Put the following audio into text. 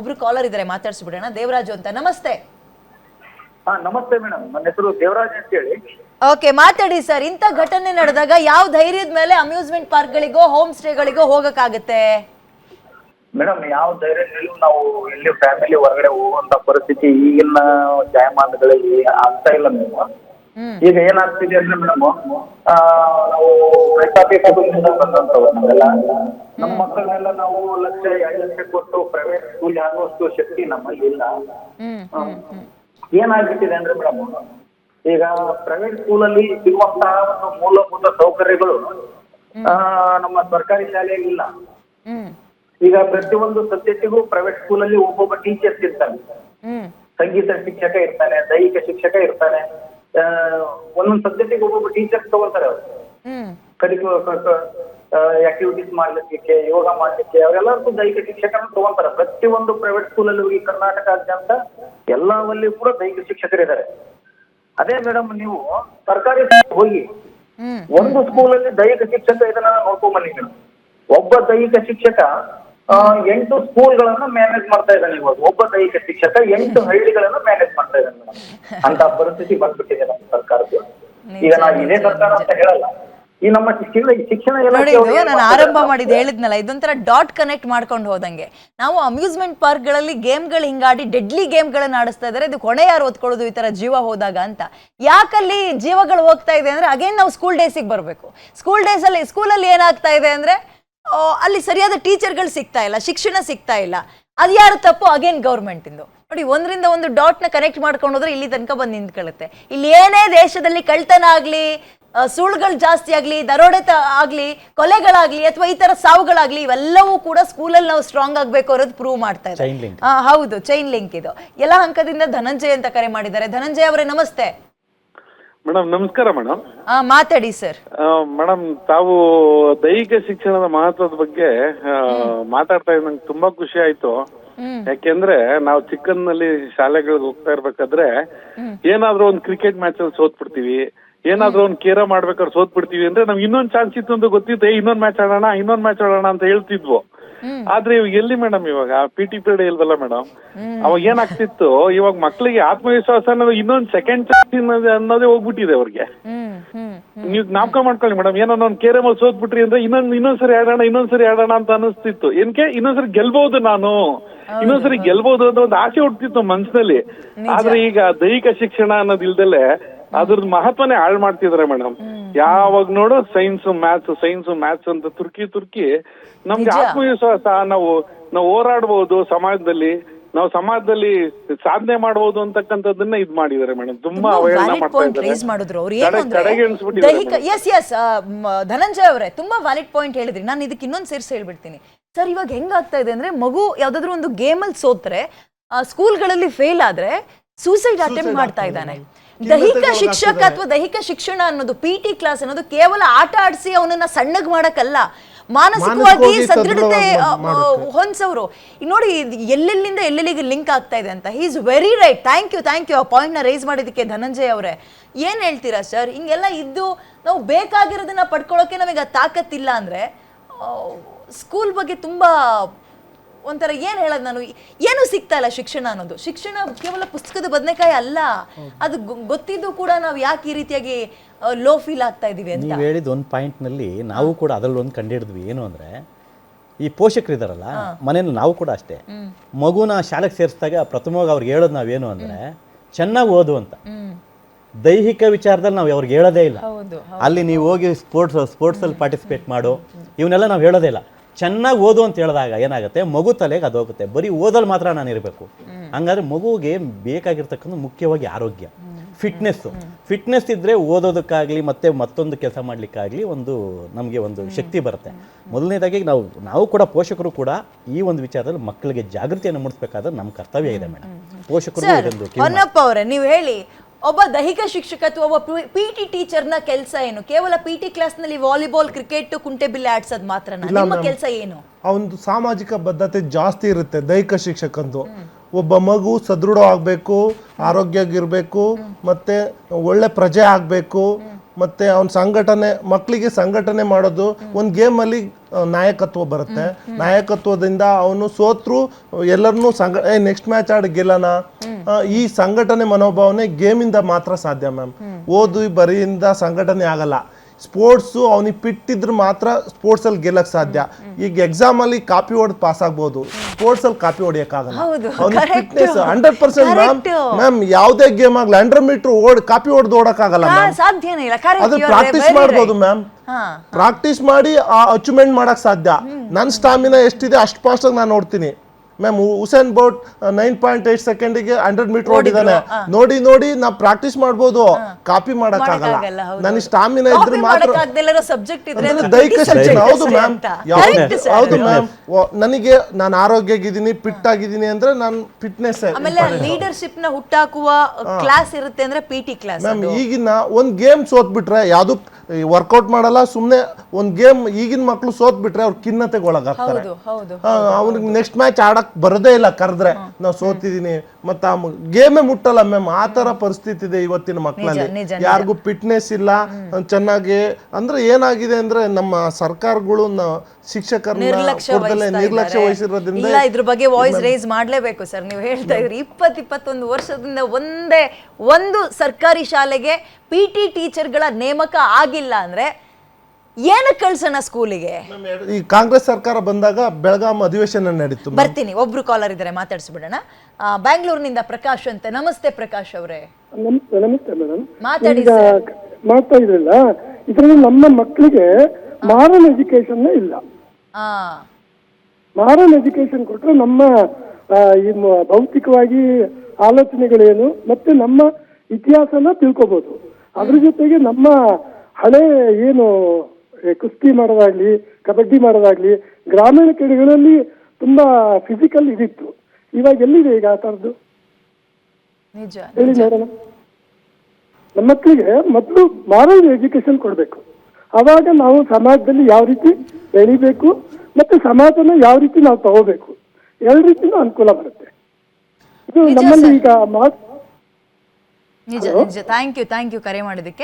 ಒಬ್ರು ಕಾಲರ್ ಇದ್ದಾರೆ ಮಾತಾಡ್ಸ್ಬಿಡೋಣ. ದೇವರಾಜು ಅಂತ. ನಮಸ್ತೆ. ಹಾ ನಮಸ್ತೆ ಮೇಡಮ್. ನನ್ನ ಹೆಸರು ದೇವರಾಜ್ ಅಂತ ಹೇಳಿ ಓಕೆ ಮಾತಾಡಿ ಸರ್. ಇಂಥ ಘಟನೆ ನಡೆದಾಗ ಯಾವ ಧೈರ್ಯದ ಮೇಲೆ ಅಮ್ಯೂಸ್ಮೆಂಟ್ ಪಾರ್ಕ್ಗಳಿಗೋ ಹೋಮ್ ಸ್ಟೇಗಳಿಗೋ ಹೋಗಕ್ಕಾಗತ್ತೆ? ಮೇಡಮ್ ಯಾವ ಧೈರ್ಯದಲ್ಲೂ ನಾವು ಇಲ್ಲಿ ಫ್ಯಾಮಿಲಿ ಹೊರಗಡೆ ಹೋಗುವಂತ ಪರಿಸ್ಥಿತಿ ಈಗಿನ ಜಾಯಮಾನಗಳಲ್ಲಿ ಆಗ್ತಾ ಇಲ್ಲ ಮೇಡಮ್. ಈಗ ಏನಾಗ್ತಿದೆ ಅಂದ್ರೆ ಮೇಡಮ್ ನಾವು ಬಂದಂತವ್ರು ನಾವೆಲ್ಲ ನಮ್ಮ ಮಕ್ಕಳನ್ನೆಲ್ಲ ನಾವು ಲಕ್ಷ ಎರಡು ಲಕ್ಷ ಕೊಟ್ಟು ಪ್ರೈವೇಟ್ ಸ್ಕೂಲ್ ಆಗುವಷ್ಟು ಶಕ್ತಿ ನಮ್ಮಲ್ಲಿ ಇಲ್ಲ. ಏನಾಗ್ಬಿಟ್ಟಿದೆ ಅಂದ್ರೆ ಮೇಡಮ್ ಈಗ ಪ್ರೈವೇಟ್ ಸ್ಕೂಲಲ್ಲಿ ಸಿಗುವಂತಹ ಒಂದು ಮೂಲಭೂತ ಸೌಕರ್ಯಗಳು ಆ, ನಮ್ಮ ಸರ್ಕಾರಿ ಶಾಲೆಯಲ್ಲಿ ಇಲ್ಲ. ಈಗ ಪ್ರತಿಯೊಂದು ಸಬ್ಜೆಕ್ಟಿಗೂ ಪ್ರೈವೇಟ್ ಸ್ಕೂಲಲ್ಲಿ ಒಬ್ಬೊಬ್ಬ ಟೀಚರ್ಸ್ ಇರ್ತಾರೆ. ಸಂಗೀತ ಶಿಕ್ಷಕ ಇರ್ತಾನೆ ದೈಹಿಕ ಶಿಕ್ಷಕ ಇರ್ತಾನೆ. ಒಂದೊಂದು ಸಬ್ಜೆಕ್ಟಿಗೆ ಒಬ್ಬೊಬ್ಬ ಟೀಚರ್ಸ್ ತಗೊಳ್ತಾರೆ ಅವರು. ಕರಿಕ್ಯೂ ಆಕ್ಟಿವಿಟೀಸ್ ಮಾಡ್ಲಿಕ್ಕೆ ಯೋಗ ಮಾಡ್ಲಿಕ್ಕೆ ಅವರೆಲ್ಲರಿಗೂ ದೈಹಿಕ ಶಿಕ್ಷಕರನ್ನು ತಗೊಂತಾರೆ ಪ್ರತಿಯೊಂದು ಪ್ರೈವೇಟ್ ಸ್ಕೂಲಲ್ಲಿ ಹೋಗಿ ಕರ್ನಾಟಕಾದ್ಯಂತ ಎಲ್ಲವಲ್ಲಿ ಕೂಡ ದೈಹಿಕ ಶಿಕ್ಷಕರಿದ್ದಾರೆ ಅದೇ ಮೇಡಮ್ ನೀವು ಸರ್ಕಾರಿ ಸ್ಕೂಲ್ ಹೋಗಿ ಒಂದು ಸ್ಕೂಲಲ್ಲಿ ದೈಹಿಕ ಶಿಕ್ಷಕ ಇದನ್ನ ನೋಡ್ಕೊಂಡ್ ಬನ್ನಿ ಮೇಡಮ್ ಒಬ್ಬ ದೈಹಿಕ ಶಿಕ್ಷಕ ಎಂಟು ಸ್ಕೂಲ್ಗಳನ್ನ ಮ್ಯಾನೇಜ್ ಮಾಡ್ತಾ ಇದ್ದಾನೆ ಇವಾಗ. ಒಬ್ಬ ದೈಹಿಕ ಶಿಕ್ಷಕ ಎಂಟು ಹಳ್ಳಿಗಳನ್ನ ಮ್ಯಾನೇಜ್ ಮಾಡ್ತಾ ಇದ್ದಾನೆ ಮೇಡಮ್ ಅಂತ ಪರಿಸ್ಥಿತಿ ಬಂದ್ಬಿಟ್ಟಿದೆ ನಮ್ಮ ಸರ್ಕಾರದ್ದು. ಈಗ ನಾವು ಇದೇ ಸರ್ಕಾರ ಅಂತ ಹೇಳಲ್ಲ. ಈ ನಮ್ಮ ಶಿಕ್ಷಣ ಶಿಕ್ಷಣ ನೋಡಿ ಇದು ನಾನು ಆರಂಭ ಮಾಡಿದ್ ಹೇಳಿದ್ನಲ್ಲ ಇದೊಂಥರ ಡಾಟ್ ಕನೆಕ್ಟ್ ಮಾಡ್ಕೊಂಡು ಹೋದಂಗೆ. ನಾವು ಅಮ್ಯೂಸ್ಮೆಂಟ್ ಪಾರ್ಕ್ ಪಾರ್ಕ್ಗಳಲ್ಲಿ ಗೇಮ್ಗಳು ಹಿಂಗಾಡಿ ಡೆಡ್ಲಿ ಗೇಮ್ಗಳನ್ನ ಆಡಿಸ್ತಾ ಇದ್ದಾರೆ. ಇದು ಕೊನೆ ಯಾರು ಓದ್ಕೊಳ್ಳೋದು ಈ ತರ ಜೀವ ಹೋದಾಗ ಅಂತ. ಯಾಕಲ್ಲಿ ಜೀವಗಳು ಹೋಗ್ತಾ ಇದೆ ಅಂದ್ರೆ ಅಗೇನ್ ನಾವು ಸ್ಕೂಲ್ ಡೇಸಿಗೆ ಬರಬೇಕು. ಸ್ಕೂಲ್ ಡೇಸಲ್ಲಿ ಸ್ಕೂಲಲ್ಲಿ ಏನಾಗ್ತಾ ಇದೆ ಅಂದ್ರೆ ಅಲ್ಲಿ ಸರಿಯಾದ ಟೀಚರ್ಗಳು ಸಿಗ್ತಾ ಇಲ್ಲ ಶಿಕ್ಷಣ ಸಿಗ್ತಾ ಇಲ್ಲ. ಅದು ಯಾರು ತಪ್ಪು? ಅಗೇನ್ ಗೌರ್ಮೆಂಟಿಂದು ನೋಡಿ ಒಂದರಿಂದ ಒಂದು ಡಾಟ್ನ ಕನೆಕ್ಟ್ ಮಾಡ್ಕೊಂಡು ಹೋದ್ರೆ ಇಲ್ಲಿ ತನಕ ಬಂದು ನಿಂತ್ಕೊಳ್ಳುತ್ತೆ. ಇಲ್ಲಿ ಏನೇ ದೇಶದಲ್ಲಿ ಕಳ್ತನ ಆಗಲಿ ಸುಳ್ಳುಗಳು ಜಾಸ್ತಿ ಆಗಲಿ ದರೋಡೆ ಆಗಲಿ ಕೊಲೆಗಳಾಗ್ಲಿ ಅಥವಾ ಈ ತರ ಸಾವುಗಳಾಗ್ಲಿ ಇವೆಲ್ಲವೂ ಕೂಡ ಸ್ಕೂಲಲ್ಲಿ ನಾವು ಸ್ಟ್ರಾಂಗ್ ಆಗಬೇಕು ಅನ್ನೋದು ಪ್ರೂವ್ ಮಾಡ್ತಾ ಇದ್ದಾರೆ. ಹೌದು ಚೈನ್ ಲಿಂಕ್ ಇದು. ಎಲ್ಲ ಹಂಕದಿಂದ ಧನಂಜಯ ಅಂತ ಕರೆ ಮಾಡಿದ್ದಾರೆ. ಧನಂಜಯ ಅವರೇ ನಮಸ್ತೆ. ಮೇಡಮ್ ನಮಸ್ಕಾರ ಮೇಡಮ್. ಆ, ಮಾತಾಡಿ ಸರ್. ಮೇಡಮ್ ತಾವು ದೈಹಿಕ ಶಿಕ್ಷಣದ ಮಹತ್ವದ ಬಗ್ಗೆ ಆ, ಮಾತಾಡ್ತಾ ಇದ್ದ ನಂಗೆ ತುಂಬಾ ಖುಷಿ ಆಯ್ತು. ಹ್ಮ್. ಯಾಕೆಂದ್ರೆ ನಾವು ಚಿಕ್ಕನ್ನಲ್ಲಿ ಶಾಲೆಗಳಿಗೆ ಹೋಗ್ತಾ ಇರ್ಬೇಕಾದ್ರೆ ಏನಾದ್ರೂ ಒಂದು ಕ್ರಿಕೆಟ್ ಮ್ಯಾಚ್ ಅಲ್ಲಿ ಸೋತ್ಬಿಡ್ತೀವಿ. ಏನಾದ್ರೂ ಒಂದು ಕೇರ ಮಾಡ್ಬೇಕಾದ್ರೆ ಸೋತ್ ಬಿಡ್ತೀವಿ ಅಂದ್ರೆ ನಮ್ಗೆ ಇನ್ನೊಂದ್ ಚಾನ್ಸ್ ಇತ್ತು ಅಂತ ಗೊತ್ತಿತ್ತು ಏ, ಇನ್ನೊಂದ್ ಮ್ಯಾಚ್ ಆಡೋಣ ಇನ್ನೊಂದ್ ಮ್ಯಾಚ್ ಆಡೋಣ ಅಂತ ಹೇಳ್ತಿದ್ವು. ಆದ್ರೆ ಇವಾಗ ಎಲ್ಲಿ ಮೇಡಮ್ ಇವಾಗ? ಪಿ ಟಿ ಪೀರಿಯಡ್ ಇಲ್ವಲ್ಲ ಮೇಡಮ್ ಅವಾಗ ಏನಾಗ್ತಿತ್ತು ಇವಾಗ ಮಕ್ಳಿಗೆ ಆತ್ಮವಿಶ್ವಾಸ ಅನ್ನೋದು ಇನ್ನೊಂದ್ ಸೆಕೆಂಡ್ ಚಾನ್ಸ್ ಅನ್ನೋದೇ ಹೋಗ್ಬಿಟ್ಟಿದೆ ಅವ್ರಿಗೆ. ನೀವು ಜ್ಞಾಪಕ ಮಾಡ್ಕೊಳ್ಳಿ ಮೇಡಮ್ ಏನೋ ಒಂದು ಕೇರಮ್ ಸೋತ್ ಬಿಟ್ರಿ ಅಂದ್ರೆ ಇನ್ನೊಂದ್ ಇನ್ನೊಂದ್ಸರಿ ಆಡೋಣ ಇನ್ನೊಂದ್ಸರಿ ಆಡೋಣ ಅಂತ ಅನಿಸ್ತಿತ್ತು ಏನಕ್ಕೆ ಇನ್ನೊಂದ್ಸರಿ ಗೆಲ್ಬಹುದು ನಾನು. ಇನ್ನೊಂದ್ಸರಿ ಗೆಲ್ಬಹುದು ಅಂತ ಒಂದು ಆಸೆ ಹುಡ್ತಿತ್ತು ಮನ್ಸಿನಲ್ಲಿ. ಆದ್ರೆ ಈಗ ದೈಹಿಕ ಶಿಕ್ಷಣ ಅನ್ನೋದು ಇಲ್ದಲೆ ಅದ್ರದ್ ಮಹತ್ವನೇ ಹಾಳು ಮಾಡ್ತಿದಾರೆ ಮೇಡಮ್. ಯಾವಾಗ ನೋಡು ಸೈನ್ಸ್ ಮ್ಯಾಥ್ಸ್ ಸೈನ್ಸ್ ಮ್ಯಾಥ್ಸ್ ಅಂತ ತುರ್ಕಿ ತುರ್ಕಿ ನಮ್ಗೆ. ಆತ್ಮವಿಶ್ವಾಸ ನಾವು ನಾವು ಹೋರಾಡ್ಬೋದು ಸಮಾಜದಲ್ಲಿ ನಾವು ಸಮಾಜದಲ್ಲಿ ಸಾಧನೆ ಮಾಡಬಹುದು ಅಂತಕ್ಕಂಥದ್ದನ್ನ ಇದ್ ಮಾಡಿದ್ದಾರೆ ಮೇಡಮ್. ತುಂಬಾ ರೈಸ್ ಮಾಡಿದ್ರು ದೈಹಿಕ ಎಸ್ ಎಸ್ ಧನಂಜಯ ಅವರೇ ತುಂಬಾ ವ್ಯಾಲಿಡ್ ಪಾಯಿಂಟ್ ಹೇಳಿದ್ರಿ. ನಾನು ಇದಕ್ಕೆ ಇನ್ನೊಂದು ಸೇರಿಸಿ ಹೇಳ್ಬಿಡ್ತೀನಿ. ಸರ್ ಇವಾಗ ಹೆಂಗಾಗ್ತಾ ಇದೆ ಅಂದ್ರೆ ಮಗು ಯಾವ್ದಾದ್ರು ಒಂದು ಗೇಮಲ್ಲಿ ಸೋತ್ರೆ ಸ್ಕೂಲ್ಗಳಲ್ಲಿ ಫೇಲ್ ಆದ್ರೆ ಸೂಸೈಡ್ ಅಟೆಂಪ್ಟ್ ಮಾಡ್ತಾ ಇದ್ದಾನೆ. ದೈಹಿಕ ಶಿಕ್ಷಕ ಅಥವಾ ದೈಹಿಕ ಶಿಕ್ಷಣ ಅನ್ನೋದು ಪಿ ಟಿ ಕ್ಲಾಸ್ ಅನ್ನೋದು ಕೇವಲ ಆಟ ಆಡಿಸಿ ಅವನನ್ನ ಸಣ್ಣಗ್ ಮಾಡಕ್ಕಲ್ಲ. ಮಾನಸಿಕವಾಗಿ ಸದೃಢತೆ. ಹೊಂದ್ಸವ್ರು ನೋಡಿ ಎಲ್ಲೆಲ್ಲಿಂದ ಎಲ್ಲೆಲ್ಲಿಗೆ ಲಿಂಕ್ ಆಗ್ತಾ ಇದೆ ಅಂತ. He is very right thank you thank you ಆ ನ ರೈಸ್ ಮಾಡಿದಕ್ಕೆ ಧನಂಜಯ್ ಅವರೇ. ಏನು ಹೇಳ್ತೀರಾ ಸರ್ ಹಿಂಗೆಲ್ಲ ಇದ್ದು ನಾವು ಬೇಕಾಗಿರೋದನ್ನ ಪಡ್ಕೊಳ್ಳೋಕೆ ನಮಗೆ ಆ ತಾಕತ್ತಿಲ್ಲ ಅಂದ್ರೆ ಸ್ಕೂಲ್ ಬಗ್ಗೆ ತುಂಬ ಒಂಥರ ಏನು ಹೇಳೋದು ನಾನು? ಏನು ಸಿಗ್ತಾ ಇಲ್ಲ ಶಿಕ್ಷಣ ಅನ್ನೋದು. ಶಿಕ್ಷಣ ಕೇವಲ ಪುಸ್ತಕದ ಬದನೆಕಾಯಿ ಅಲ್ಲ. ಅದು ಗೊತ್ತಿದ್ದು ಕೂಡ ನಾವು ಯಾಕೆ ಈ ರೀತಿಯಾಗಿ ಲೋ ಫೀಲ್ ಆಗ್ತಾ ಇದೀವಿ ಅಂತ? ನೀವು ಹೇಳಿದ ಒಂದು ಪಾಯಿಂಟ್ನಲ್ಲಿ ನಾವು ಕೂಡ ಅದರಲ್ಲಿ ಒಂದು ಕಂಡಿಡಿದ್ವಿ. ಏನು ಅಂದರೆ ಈ ಪೋಷಕರು ಇದಾರಲ್ಲ ಮನೇಲಿ ನಾವು ಕೂಡ ಅಷ್ಟೇ. ಮಗುನ ಶಾಲೆಗೆ ಸೇರಿಸಿದಾಗ ಪ್ರಥಮವಾಗಿ ಅವ್ರಿಗೆ ಹೇಳೋದು ನಾವೇನು ಅಂದರೆ ಚೆನ್ನಾಗಿ ಓದು ಅಂತ. ದೈಹಿಕ ವಿಚಾರದಲ್ಲಿ ನಾವು ಅವ್ರಿಗೆ ಹೇಳೋದೇ ಇಲ್ಲ. ಅಲ್ಲಿ ನೀವು ಹೋಗಿ ಸ್ಪೋರ್ಟ್ಸ್ ಸ್ಪೋರ್ಟ್ಸಲ್ಲಿ ಪಾರ್ಟಿಸಿಪೇಟ್ ಮಾಡು ಇವನ್ನೆಲ್ಲ ನಾವು ಹೇಳೋದೇ ಇಲ್ಲ. ಚೆನ್ನಾಗಿ ಓದು ಅಂತ ಹೇಳಿದಾಗ ಏನಾಗುತ್ತೆ? ಮಗು ತಲೆಗೆ ಅದು ಹೋಗುತ್ತೆ. ಬರೀ ಓದಲ್ಲಿ ಮಾತ್ರ ನಾನು ಇರಬೇಕು. ಹಂಗಾದ್ರೆ ಮಗುವಿಗೆ ಬೇಕಾಗಿರ್ತಕ್ಕಂಥ ಮುಖ್ಯವಾಗಿ ಆರೋಗ್ಯ ಫಿಟ್ನೆಸ್ಸು ಫಿಟ್ನೆಸ್ ಇದ್ದರೆ ಓದೋದಕ್ಕಾಗಲಿ ಮತ್ತೆ ಮತ್ತೊಂದು ಕೆಲಸ ಮಾಡಲಿಕ್ಕಾಗಲಿ ಒಂದು ನಮಗೆ ಒಂದು ಶಕ್ತಿ ಬರುತ್ತೆ. ಮೊದಲನೇದಾಗಿ ನಾವು ನಾವು ಕೂಡ ಪೋಷಕರು ಕೂಡ ಈ ಒಂದು ವಿಚಾರದಲ್ಲಿ ಮಕ್ಕಳಿಗೆ ಜಾಗೃತಿಯನ್ನು ಮೂಡಿಸಬೇಕಾದ್ರೆ ನಮ್ಮ ಕರ್ತವ್ಯ ಇದೆ ಮೇಡಮ್. ಪೋಷಕರು ಇದೊಂದು ಅವರೇ ನೀವು ಹೇಳಿ ಒಬ್ಬ ದೈಹಿಕ ಶಿಕ್ಷಕ ಅಥವಾ ಒಬ್ಬ ಪಿ ಟಿ ಟೀಚರ್ನ ಕೆಲಸ ಏನು? ಕೇವಲ ಪಿ ಟಿ ಕ್ಲಾಸ್ನಲ್ಲಿ ವಾಲಿಬಾಲ್ ಕ್ರಿಕೆಟ್ ಕುಂಟೆಬಿಲ್ಲೆ ಆಡ್ಸೋದು ಮಾತ್ರ ನಿಮ್ಮ ಕೆಲಸ ಏನು? ಅವನದು ಒಂದು ಸಾಮಾಜಿಕ ಬದ್ಧತೆ ಜಾಸ್ತಿ ಇರುತ್ತೆ ದೈಹಿಕ ಶಿಕ್ಷಕಂದು. ಒಬ್ಬ ಮಗು ಸದೃಢ ಆಗಬೇಕು ಆರೋಗ್ಯವಾಗಿರ್ಬೇಕು ಮತ್ತೆ ಒಳ್ಳೆ ಪ್ರಜೆ ಆಗಬೇಕು ಮತ್ತೆ ಅವ್ನ ಸಂಘಟನೆ ಮಕ್ಕಳಿಗೆ ಸಂಘಟನೆ ಮಾಡೋದು ಒಂದು ಗೇಮಲ್ಲಿ ನಾಯಕತ್ವ ಬರುತ್ತೆ. ನಾಯಕತ್ವದಿಂದ ಅವನು ಸೋತ್ರು, ಎಲ್ಲರನ್ನು ಸಂಘ ನೆಕ್ಸ್ಟ್ ಮ್ಯಾಚ್ ಆಡಿ ಗೆಲ್ಲೋಣ ಈ ಸಂಘಟನೆ ಮನೋಭಾವನೆ ಗೇಮಿಂದ ಮಾತ್ರ ಸಾಧ್ಯ ಮ್ಯಾಮ್ ಓದು, ಬರಿಯಿಂದ ಸಂಘಟನೆ ಆಗಲ್ಲ. ಸ್ಪೋರ್ಟ್ಸು ಅವನಿಗೆ ಪಿಟ್ಟಿದ್ರೆ ಮಾತ್ರ ಸ್ಪೋರ್ಟ್ಸಲ್ಲಿ ಗೆಲ್ಲಕ್ಕೆ ಸಾಧ್ಯ. ಈಗ ಎಕ್ಸಾಮಲ್ಲಿ ಕಾಪಿ ಹೊಡೆದು ಪಾಸ್ ಆಗ್ಬೋದು. ಸ್ಪೋರ್ಟ್ಸಲ್ಲಿ ಕಾಪಿ ಹೊಡೆಯೋಕ್ಕಾಗಲ್ಲ. ಅವನಿಗೆ. Fitness hundred percent ma'am. Ma'am ಯಾವುದೇ ಗೇಮ್ ಆಗಲಿ ಹಂಡ್ರೆಡ್ ಮೀಟ್ರ್ ಓಡಿ ಕಾಪಿ ಹೊಡೆದು ಓಡೋಕ್ಕಾಗಲ್ಲ ಮ್ಯಾಮ್ ಅದು ಪ್ರಾಕ್ಟೀಸ್ ಮಾಡ್ಬೋದು ಮ್ಯಾಮ್ ಪ್ರಾಕ್ಟೀಸ್ ಮಾಡಿ ಆ ಅಚೀವ್ಮೆಂಟ್ ಮಾಡೋಕ್ಕೆ ಸಾಧ್ಯ. ನನ್ನ ಸ್ಟಾಮಿನಾ ಎಷ್ಟಿದೆ ಅಷ್ಟು ಫಾಸ್ಟಾಗಿ ನಾನು ನೋಡ್ತೀನಿ. Ma'am Usain Bolt nine point eight ಸೆಕೆಂಡಿಗೆ ಹಂಡ್ರೆಡ್ ಮೀಟರ್ ಓಡಿದಾನೆ. ನೋಡಿ ನೋಡಿ ನಾ ಪ್ರಾಕ್ಟೀಸ್ ಮಾಡ್ಬೋದು. ಕಾಪಿ ಮಾಡೋಕ್ಕಾಗಲ್ಲ. ನನಗೆ. ಸ್ಟಾಮಿನಾ ಇದ್ರೆ ಮಾತ್ರ ಸಬ್ಜೆಕ್ಟ್ ದೈಹಿಕ ಶಿಕ್ಷಣ ಹೌದು ಮ್ಯಾಮ್. ಹೌದು ಮ್ಯಾಮ್ ನನಗೆ ನಾನು ಆರೋಗ್ಯಗಿದ್ದೀನಿ ಫಿಟ್ ಆಗಿದ್ದೀನಿ ಅಂದ್ರೆ ನಾನು ಫಿಟ್ನೆಸ್ ಆಮೇಲೆ ಲೀಡರ್ಶಿಪ್ನ ಹುಟ್ಟಾಕುವ ಕ್ಲಾಸ್ ಇರುತ್ತೆ ಅಂದ್ರೆ ಪಿ ಟಿ ಕ್ಲಾಸ್ ಮ್ಯಾಮ್ ಈಗಿನ ಒಂದು ಗೇಮ್ ಸೋತ್ಬಿಟ್ರೆ ಯಾವುದು ವರ್ಕೌಟ್ ಮಾಡಲ್ಲ ಸುಮ್ಮನೆ ಒಂದ್ ಗೇಮ್ ಈಗಿನ ಮಕ್ಳು ಸೋತ್ಬಿಟ್ರೆ ಅವ್ರು ಖಿನ್ನತೆಗೆ ಒಳಗಾಗ್ತಾರೆ ಅವ್ರಿಗೆ ನೆಕ್ಸ್ಟ್ ಮ್ಯಾಚ್ ಆಡಕ್ ಬರೋದೇ ಇಲ್ಲ ಕರೆದ್ರೆ ನಾವು ಸೋತಿದೀನಿ. ಮತ್ತ ಗೇಮೇ ಮುಟ್ಟಲ್ಲ ಮ್ಯಾಮ್ ಆ ತರ ಪರಿಸ್ಥಿತಿ ಇದೆ ಇವತ್ತಿನ ಮಕ್ಕಳಲ್ಲಿ. ಯಾರಿಗೂ ಫಿಟ್ನೆಸ್ ಇಲ್ಲ ಚೆನ್ನಾಗಿ ಅಂದ್ರೆ ಏನಾಗಿದೆ ಅಂದ್ರೆ ನಮ್ಮ ಸರ್ಕಾರಗಳು ಶಿಕ್ಷಕರ ಶಿಕ್ಷಕರನ್ನ ನಿರ್ಲಕ್ಷ್ಯ. ವಹಿಸಿರೋದ್ರಿಂದ ಇಲ್ಲ ಇದ್ರ ಬಗ್ಗೆ ವಾಯ್ಸ್ ರೈಸ್ ಮಾಡ್ಲೇಬೇಕು ಸರ್ ನೀವು ಹೇಳ್ತಾ ಇದ್ರಿ ಇಪ್ಪತ್ ಇಪ್ಪತ್ತೊಂದು ವರ್ಷದಿಂದ ಒಂದೇ ಒಂದು ಸರ್ಕಾರಿ ಶಾಲೆಗೆ ಪಿ ಟಿ ಟೀಚರ್ಗಳ ನೇಮಕ ಆಗಿಲ್ಲ ಅಂದ್ರೆ ಏನಕ್ಕೆ ಕಳ್ಸೋಣ ಸ್ಕೂಲಿಗೆ? ಈ ಕಾಂಗ್ರೆಸ್ ಸರ್ಕಾರ ಬಂದಾಗ ಬೆಳಗಾಂ ಅಧಿವೇಶನ ನಡೀತು ಬರ್ತೀನಿ ಒಬ್ರು ಕಾಲರ್ ಇದ್ದಾರೆ ಮಾತಾಡಿಸ್ಬಿಡೋಣ. ಆ, ಬ್ಯಾಂಗ್ಳೂರ್ನಿಂದ ಪ್ರಕಾಶ್ ಅಂತ ನಮಸ್ತೆ ಪ್ರಕಾಶ್ ಅವರೇ. ನಮಸ್ತೆ ಮೇಡಮ್. ಮಾತಾಡಿ ಈಗ ಮಾಡ್ತಾ ಇದ್ರಲ್ಲ ಇದರಲ್ಲಿ ನಮ್ಮ ಮಕ್ಕಳಿಗೆ ಮಾರಲ್ ಎಜುಕೇಶನ್ ಇಲ್ಲ. ಆ. ಮಾರಲ್ ಎಜುಕೇಶನ್ ಕೊಟ್ರೆ ನಮ್ಮ ಈ ಭೌತಿಕವಾಗಿ ಆಲೋಚನೆಗಳೇನು ಮತ್ತೆ ನಮ್ಮ ಇತಿಹಾಸನ ತಿಳ್ಕೊಬೋದು. ಅದ್ರ ಜೊತೆಗೆ ನಮ್ಮ ಹಳೆ ಏನು ಕುಸ್ತಿ ಮಾಡೋದಾಗ್ಲಿ ಕಬಡ್ಡಿ ಮಾಡೋದಾಗ್ಲಿ ಗ್ರಾಮೀಣ ಕ್ರೀಡೆಗಳಲ್ಲಿ ತುಂಬಾ ಫಿಸಿಕಲ್ ಇದಿತ್ತು. ಇವಾಗ ಎಲ್ಲಿದೆ ಈಗ ಆ ಥರದ್ದು ನಿಜ ಹೇಳಿ ನೋಡೋಣ. ನಮ್ಮ ಮಕ್ಕಳಿಗೆ ಮೊದಲು ಮಾರಲ್ ಎಜುಕೇಶನ್ ಕೊಡಬೇಕು. ಅವಾಗ ನಾವು ಸಮಾಜದಲ್ಲಿ ಯಾವ ರೀತಿ ಬೆಳಿಬೇಕು ಮತ್ತೆ ಸಮಾಜನ ಯಾವ ರೀತಿ ನಾವು ತಗೋಬೇಕು. ಎರಡು ರೀತಿನೂ ಅನುಕೂಲ ಬರುತ್ತೆ. ಇದು ನಮ್ಮಲ್ಲಿ ಈಗ ಮಾತು ನಿಜ ನಿಜ. ಥ್ಯಾಂಕ್ ಯು ಥ್ಯಾಂಕ್ ಯು ಕರೆ ಮಾಡಿದ್ದಕ್ಕೆ.